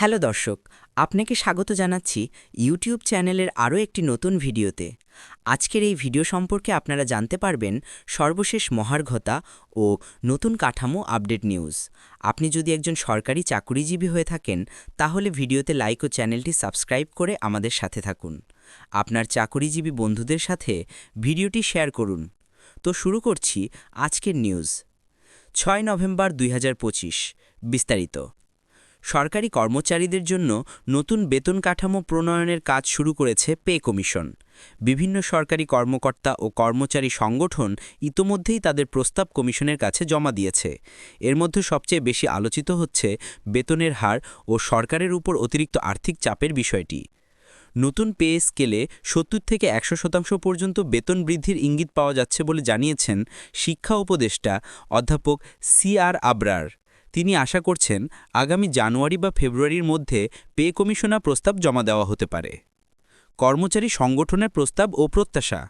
Hello দর্শক, আপনাকে স্বাগত জানাচ্ছি ইউটিউব চ্যানেলের আরও একটি নতুন ভিডিওতে। আজকের এই ভিডিও সম্পর্কে আপনারা জানতে পারবেন সর্বশেষ মহার্ঘতা ও নতুন কাঠামো আপডেট নিউজ। আপনি যদি একজন সরকারি চাকুরিজীবী হয়ে থাকেন, তাহলে ভিডিওতে লাইক ও চ্যানেলটি সাবস্ক্রাইব করে আমাদের সাথে থাকুন। আপনার চাকুরিজীবী বন্ধুদের সাথে ভিডিওটি শেয়ার করুন। তো শুরু করছি আজকের নিউজ। ছয় নভেম্বর দুই হাজার পঁচিশ, বিস্তারিত। সরকারি কর্মচারীদের জন্য নতুন বেতন কাঠামো প্রণয়নের কাজ শুরু করেছে পে কমিশন। বিভিন্ন সরকারি কর্মকর্তা ও কর্মচারী সংগঠন ইতোমধ্যেই তাদের প্রস্তাব কমিশনের কাছে জমা দিয়েছে। এর মধ্যে সবচেয়ে বেশি আলোচিত হচ্ছে বেতনের হার ও সরকারের উপর অতিরিক্ত আর্থিক চাপের বিষয়টি। নতুন পে স্কেলে সত্তর থেকে একশো শতাংশ পর্যন্ত বেতন বৃদ্ধির ইঙ্গিত পাওয়া যাচ্ছে বলে জানিয়েছেন শিক্ষা উপদেষ্টা অধ্যাপক সি আর আবরার। তিনি আশা করছেন আগামী জানুয়ারি বা ফেব্রুয়ারির মধ্যে পে কমিশনা প্রস্তাব জমা দেওয়া হতে পারে। কর্মচারী সংগঠনের প্রস্তাব ও প্রত্যাশা।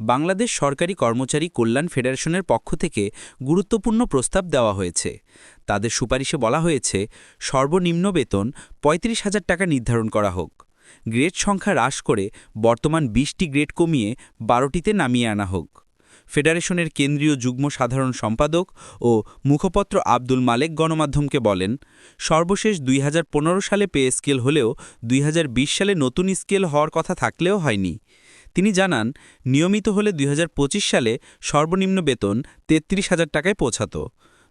বাংলাদেশ সরকারি কর্মচারী কল্যাণ ফেডারেশনের পক্ষ থেকে গুরুত্বপূর্ণ প্রস্তাব দেওয়া হয়েছে। তাদের সুপারিশে বলা হয়েছে, সর্বনিম্ন বেতন পঁয়ত্রিশ হাজার টাকা নির্ধারণ করা হোক। গ্রেড সংখ্যা হ্রাস করে বর্তমান বিশটি গ্রেড কমিয়ে বারোটিতে নামিয়ে আনা হোক। ফেডারেশনের কেন্দ্রীয় যুগ্ম সাধারণ সম্পাদক ও মুখপত্র আব্দুল মালেক গণমাধ্যমকে বলেন, সর্বশেষ দুই হাজার পনেরো সালে পে স্কেল হলেও দুই হাজার বিশ সালে নতুন স্কেল হওয়ার কথা থাকলেও হয়নি। তিনি জানান, নিয়মিত হলে দুই হাজার পঁচিশ সালে সর্বনিম্ন বেতন তেত্রিশ হাজার টাকায় পৌঁছাত।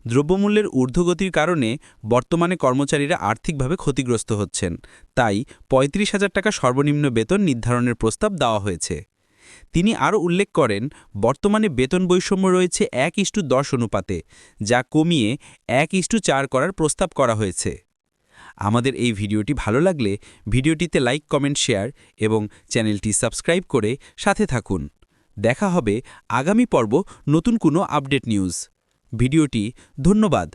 দ্রব্যমূল্যের ঊর্ধ্বগতির কারণে বর্তমানে কর্মচারীরা আর্থিকভাবে ক্ষতিগ্রস্ত হচ্ছেন। তাই পঁয়ত্রিশ হাজার টাকা সর্বনিম্ন বেতন নির্ধারণের প্রস্তাব দেওয়া হয়েছে। তিনি আরও উল্লেখ করেন, বর্তমানে বেতন বৈষম্য রয়েছে এক ইস্টু দশ অনুপাতে, যা কমিয়ে এক ইস্টু চার করার প্রস্তাব করা হয়েছে। আমাদের এই ভিডিওটি ভালো লাগলে ভিডিওটিতে লাইক, কমেন্ট, শেয়ার এবং চ্যানেলটি সাবস্ক্রাইব করে সাথে থাকুন। দেখা হবে আগামী পর্ব নতুন কোনো আপডেট নিউজ। ভিডিওটি ধন্যবাদ।